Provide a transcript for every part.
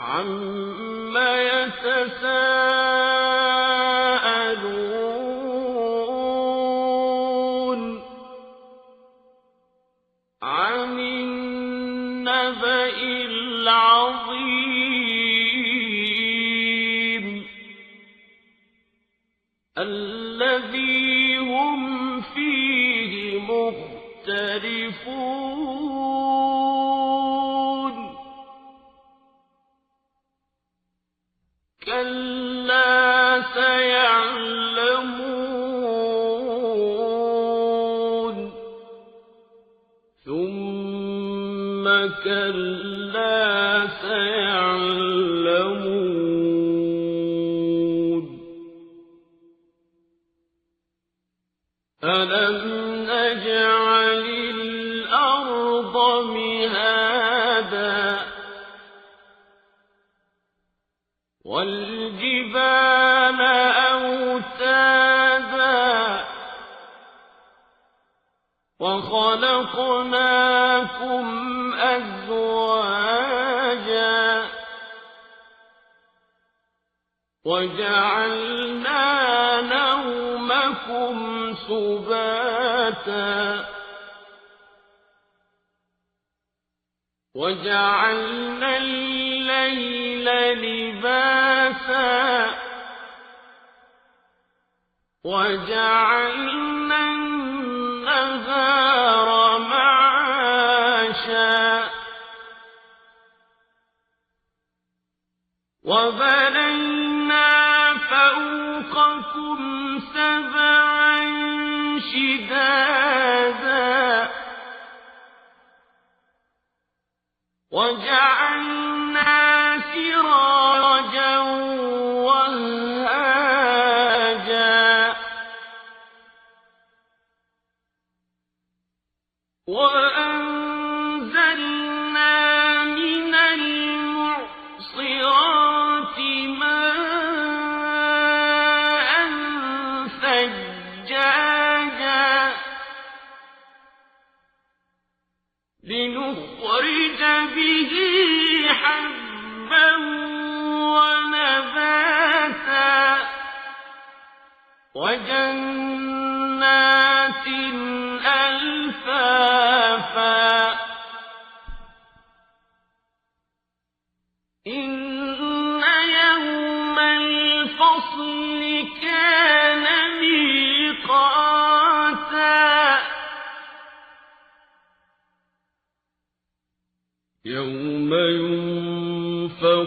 عم يتساءل كَلَّا سَيَعْلَمُونَ. أَلَمْ نَجْعَلِ الْأَرْضَ مِهَادًا وَالْجِبَالَ أَوْتَادًا وَخَلَقْنَاكُمْ أَزْوَاجًا وَجَعَلْنَا نَوْمَكُمْ سُبَاتًا وَجَعَلْنَا اللَّيْلَ لِبَاسًا وَجَعَلْنَا النَّهَارَ وَبَنَيْنَا فَوْقَكُمْ سَبْعًا شِدَادًا وَجَعَلْنَا سِرَاجًا لِّنُخْرِجَ بِهِ حَبًّا وَنَبَاتًا. وَجَنَّاتٍ أَلْفَافًا.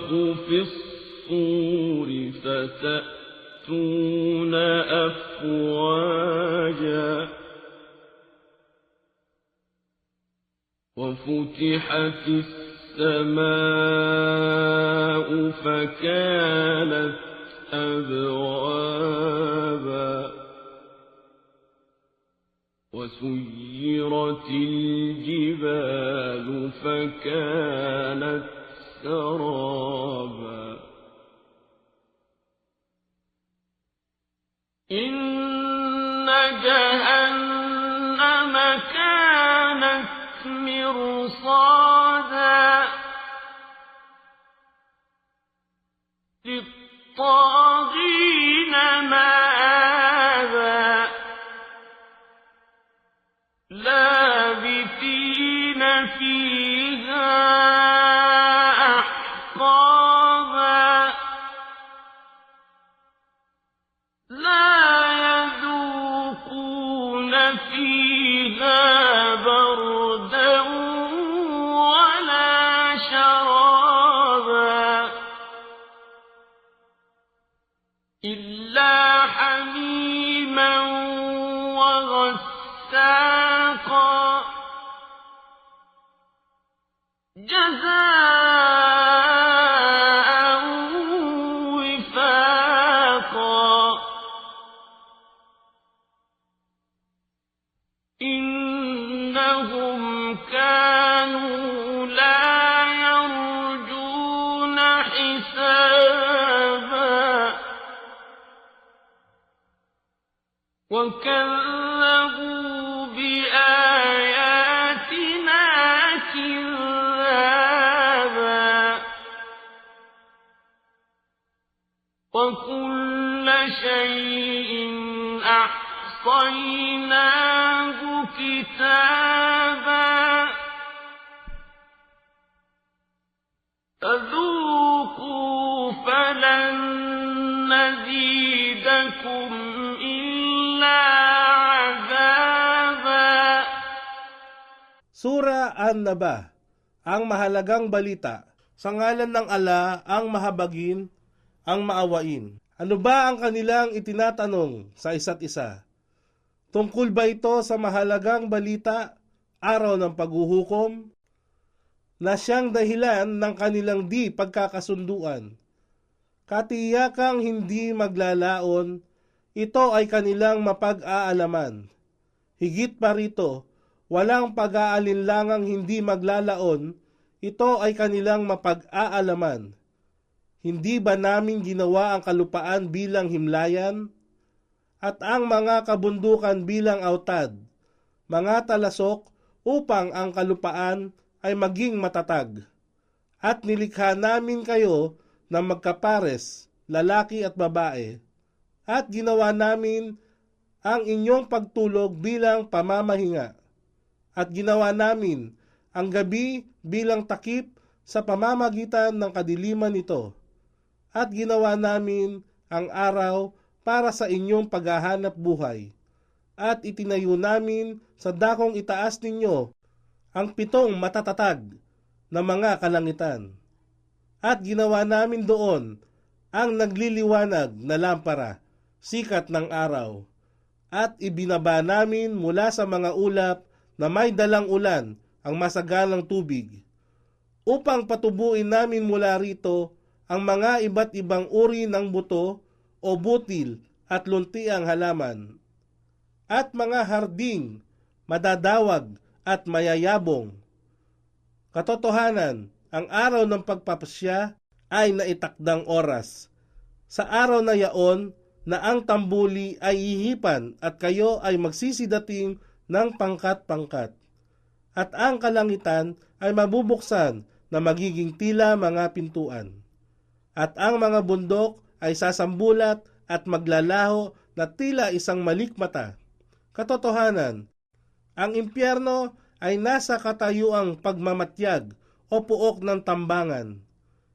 يُنفَخُ فِي الصُّورِ فَتَأْتُونَ أَفْوَاجًا وَفُتِحَتِ السَّمَاءُ فَكَانَتْ أَبْوَابًا وَسُيِّرَتِ الْجِبَالُ فَكَانَتْ سَرَابًا إِنَّ جَهَنَّمَ كَانَتْ مِرْصَادًا. وَكَذَّبُوا بِآيَاتِنَا كِذَّابًا. وكل شيء أحصيناه كتابا. فذوقوا فلن نزيدكم Sura An-Naba, ang mahalagang balita. Sa ngalan ng ala, ang mahabagin, ang maawain. Ano ba ang kanilang itinatanong sa isa't isa? Tungkol ba ito sa mahalagang balita, araw ng paghuhukom, na siyang dahilan ng kanilang di pagkakasunduan? Katiyakang hindi maglalaon, ito ay kanilang mapag-aalaman. Higit pa rito, walang pag-aalinlangang hindi maglalaon, ito ay kanilang mapag-aalaman. Hindi ba namin ginawa ang kalupaan bilang himlayan? At ang mga kabundukan bilang autad, mga talasok upang ang kalupaan ay maging matatag. At nilikha namin kayo na magkapares, lalaki at babae. At ginawa namin ang inyong pagtulog bilang pamamahinga. At ginawa namin ang gabi bilang takip sa pamamagitan ng kadiliman nito. At ginawa namin ang araw para sa inyong paghahanap buhay. At itinayo namin sa dakong itaas ninyo ang pitong matatatag na mga kalangitan. At ginawa namin doon ang nagliliwanag na lampara, sikat ng araw. At ibinaba namin mula sa mga ulap na may dalang ulan ang masagalang tubig, upang patubuin namin mula rito ang mga iba't ibang uri ng buto o butil at luntiang halaman, at mga harding, madadawag at mayayabong. Katotohanan, ang araw ng pagpapasya ay naitakdang oras. Sa araw na yaon na ang tambuli ay ihipan at kayo ay magsisidating ng pangkat-pangkat. At ang kalangitan ay mabubuksan na magiging tila mga pintuan. At ang mga bundok ay sasambulat at maglalaho na tila isang malikmata. Katotohanan, ang impyerno ay nasa katayuang pagmamatyag o puok ng tambangan,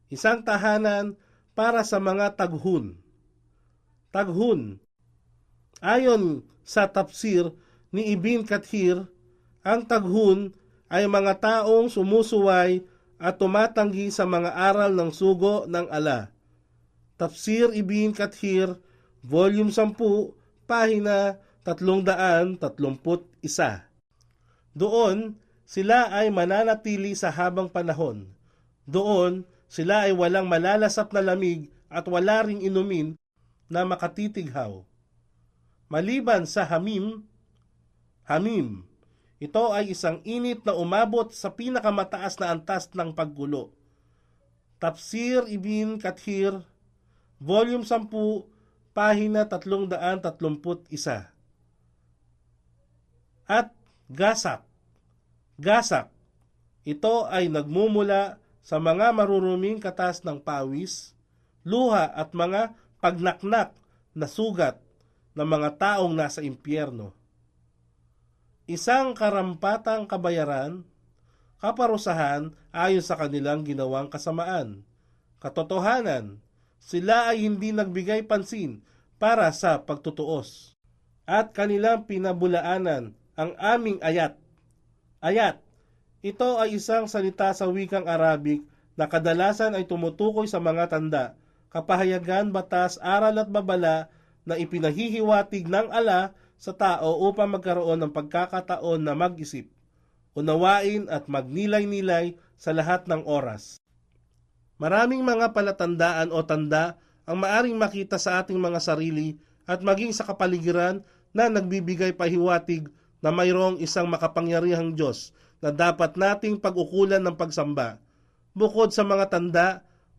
isang tahanan para sa mga taghun. Taghun. Ayon sa tafsir ni Ibn Kathir, ang taghun ay mga taong sumusuway at tumatanggi sa mga aral ng sugo ng ala. Tafsir Ibn Kathir, Volume 10, Pahina 331. Doon, sila ay mananatili sa habang panahon. Doon, sila ay walang malalasap na lamig at wala ring inumin na makatitighaw. Maliban sa Hamim, Hamim, ito ay isang init na umabot sa pinakamataas na antas ng paggulo. Tafsir Ibn Kathir, Volume 10, Pahina 331. At Gasak. Gasak. Ito ay nagmumula sa mga maruruming katas ng pawis, luha at mga pagnaknak na sugat ng mga taong nasa impyerno. Isang karampatang kabayaran, kaparusahan ayon sa kanilang ginawang kasamaan. Katotohanan, sila ay hindi nagbigay pansin para sa pagtutuos. At kanilang pinabulaanan ang aming ayat. Ayat, ito ay isang salita sa wikang Arabic na kadalasan ay tumutukoy sa mga tanda, kapahayagan, batas, aral at babala na ipinahihiwatig ng ala sa tao upang magkaroon ng pagkakataon na mag-isip, unawain at magnilay-nilay sa lahat ng oras. Maraming mga palatandaan o tanda ang maaring makita sa ating mga sarili at maging sa kapaligiran na nagbibigay pahiwatig na mayroong isang makapangyarihang Diyos na dapat nating pag-ukulan ng pagsamba. Bukod sa mga tanda,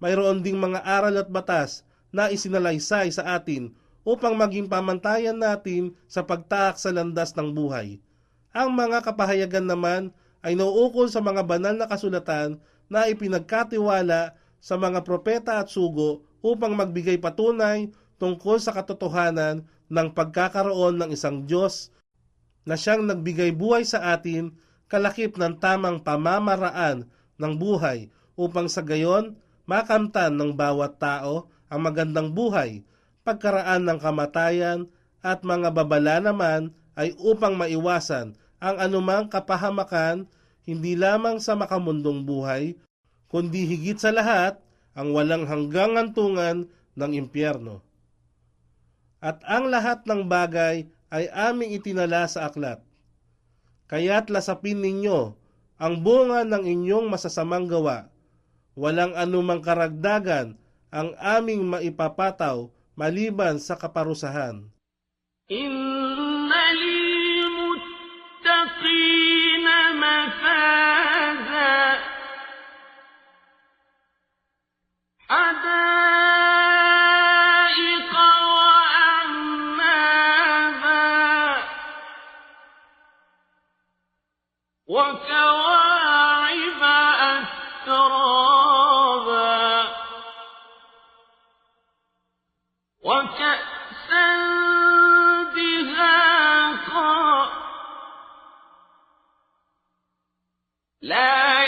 mayroon ding mga aral at batas na isinalaysay sa atin upang maging pamantayan natin sa pagtaak sa landas ng buhay. Ang mga kapahayagan naman ay nauukol sa mga banal na kasulatan na ipinagkatiwala sa mga propeta at sugo upang magbigay patunay tungkol sa katotohanan ng pagkakaroon ng isang Diyos na siyang nagbigay buhay sa atin kalakip ng tamang pamamaraan ng buhay upang sa gayon makamtan ng bawat tao ang magandang buhay, pagkaraan ng kamatayan at mga babala naman ay upang maiwasan ang anumang kapahamakan hindi lamang sa makamundong buhay, kundi higit sa lahat ang walang hanggang antungan ng impyerno. At ang lahat ng bagay ay aming itinala sa aklat. Kaya't lasapin ninyo ang bunga ng inyong masasamang gawa. Walang anumang karagdagan ang aming maipapataw maliban sa kaparusahan. إن للمتقين مفازا حدائق لا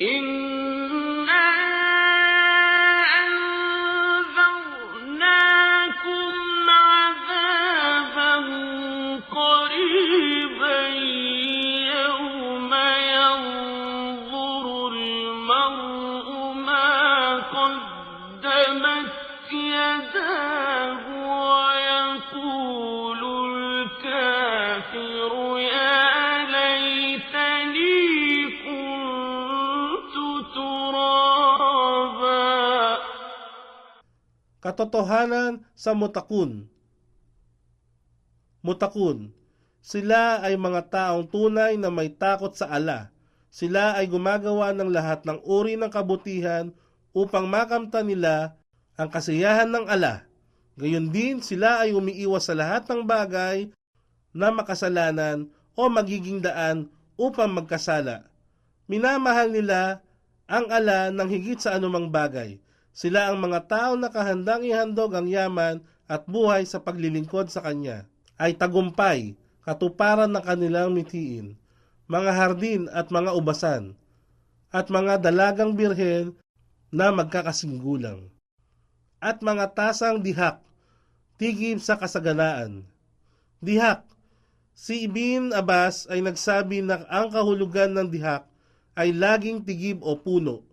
إن Katotohanan sa Mutakun Mutakun Sila ay mga taong tunay na may takot sa ala. Sila ay gumagawa ng lahat ng uri ng kabutihan upang makamta nila ang kasiyahan ng ala. Gayon din sila ay umiiwas sa lahat ng bagay na makasalanan o magiging daan upang magkasala. Minamahal nila ang ala ng higit sa anumang bagay. Sila ang mga tao na kahandang ihandog ang yaman at buhay sa paglilingkod sa Kanya. Ay tagumpay, katuparan ng kanilang mithiin, mga hardin at mga ubasan, at mga dalagang birhen na magkakasinggulang, at mga tasang dihak, tigib sa kasaganaan. Dihak, si Ibn Abbas ay nagsabi na ang kahulugan ng dihak ay laging tigib o puno.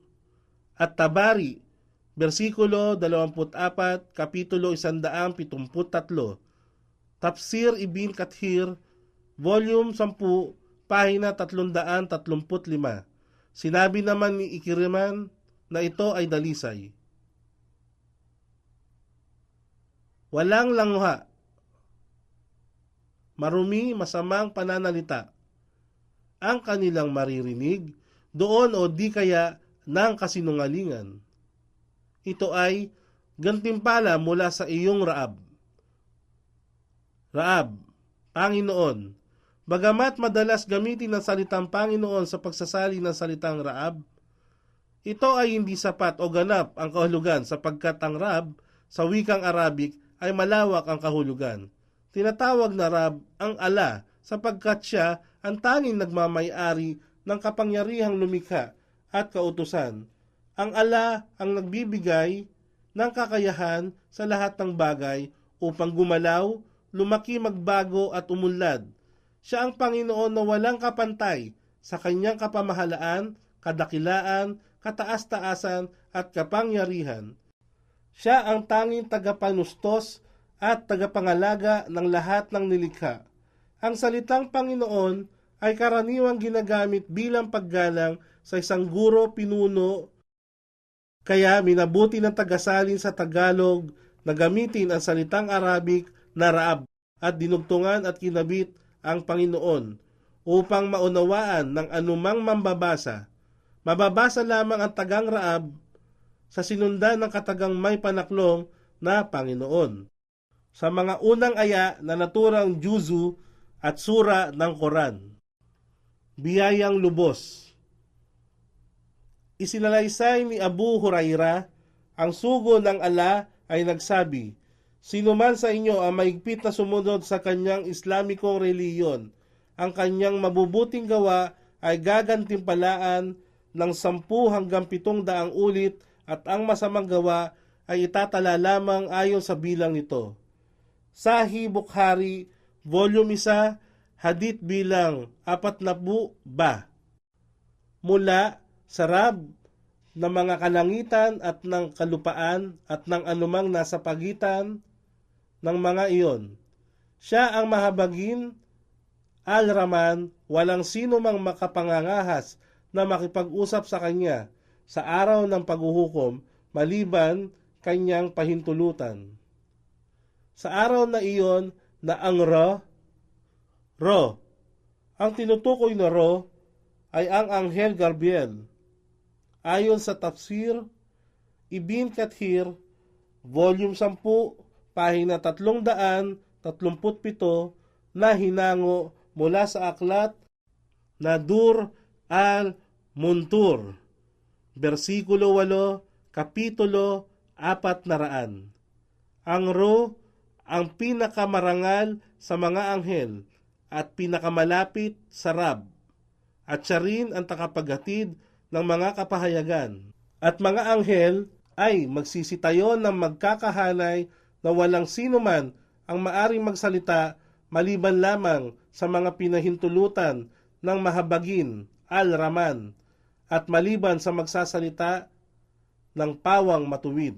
At Tabari, versikulo 24, kapitulo 173. Tafsir Ibn Kathir, volume 10, pahina 335. Sinabi naman ni Ikiriman na ito ay dalisay. Walang langha. Marumi, masamang pananalita. Ang kanilang maririnig doon o di kaya ng kasinungalingan. Ito ay gantimpala mula sa iyong Raab. Raab, Panginoon, bagamat madalas gamitin ang salitang Panginoon sa pagsasali ng salitang Raab, ito ay hindi sapat o ganap ang kahulugan sapagkat ang Raab sa wikang Arabic ay malawak ang kahulugan. Tinatawag na Rab ang ala sapagkat siya ang tanging nagmamayari ng kapangyarihang lumikha at kautusan. Ang ala ang nagbibigay ng kakayahan sa lahat ng bagay upang gumalaw, lumaki, magbago at umunlad. Siya ang Panginoon na walang kapantay sa kanyang kapamahalaan, kadakilaan, kataas-taasan at kapangyarihan. Siya ang tanging tagapanustos at tagapangalaga ng lahat ng nilikha. Ang salitang Panginoon ay karaniwang ginagamit bilang paggalang sa isang guro pinuno kaya minabuti ng tagasalin sa Tagalog na gamitin ang salitang Arabic na Raab at dinugtungan at kinabit ang Panginoon upang maunawaan ng anumang mambabasa. Mababasa lamang ang tagang Raab sa sinundan ng katagang may panaklong na Panginoon. Sa mga unang aya na naturang Juzu at sura ng Koran. Biyayang lubos. Isinalaysay ni Abu Huraira, ang sugo ng ala ay nagsabi, Sino man sa inyo ang maigpit na sumunod sa kanyang Islamikong reliyon, ang kanyang mabubuting gawa ay gagantimpalaan ng sampu hanggang pitong daang ulit at ang masamang gawa ay itatala lamang ayon sa bilang nito. Sahi Bukhari, Volume 1, Hadith bilang 40 ba. Mula sa Rab ng mga kalangitan at ng kalupaan at ng anumang nasa pagitan ng mga iyon. Siya ang mahabagin, Al-Raman, walang sino mang makapangangahas na makipag-usap sa kanya sa araw ng paghuhukom maliban kanyang pahintulutan. Sa araw na iyon na ang Ra, Ro, ang tinutukoy na Ro ay ang Anghel Gabriel. Ayon sa Tafsir, Ibn Kathir, Volume 10, pahina 337 na hinango mula sa aklat na Dur al-Muntur, versikulo 8, kapitulo 400. Ang Ro ang pinakamarangal sa mga anghel at pinakamalapit sa Rab, at siya rin ang takapaghatid ng mga kapahayagan. At mga anghel ay magsisitayo ng magkakahanay na walang sino man ang maaring magsalita maliban lamang sa mga pinahintulutan ng mahabagin, al-Raman, at maliban sa magsasalita ng pawang matuwid.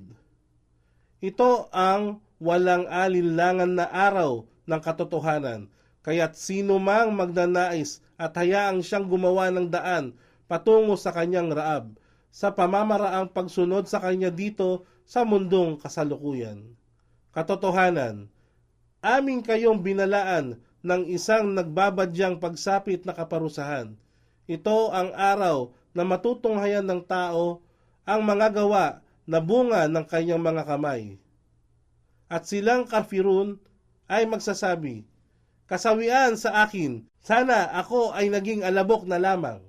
Ito ang walang alinlangan na araw ng katotohanan, kaya't sino mang magnanais at hayaang siyang gumawa ng daan patungo sa kanyang raab, sa pamamaraang pagsunod sa kanya dito sa mundong kasalukuyan katotohanan, amin kayong binalaan ng isang nagbabadyang pagsapit na kaparusahan. Ito ang araw na matutunghayan ng tao ang mga gawa na bunga ng kanyang mga kamay. At silang kafirun ay magsasabi, Kasawian sa akin, sana ako ay naging alabok na lamang.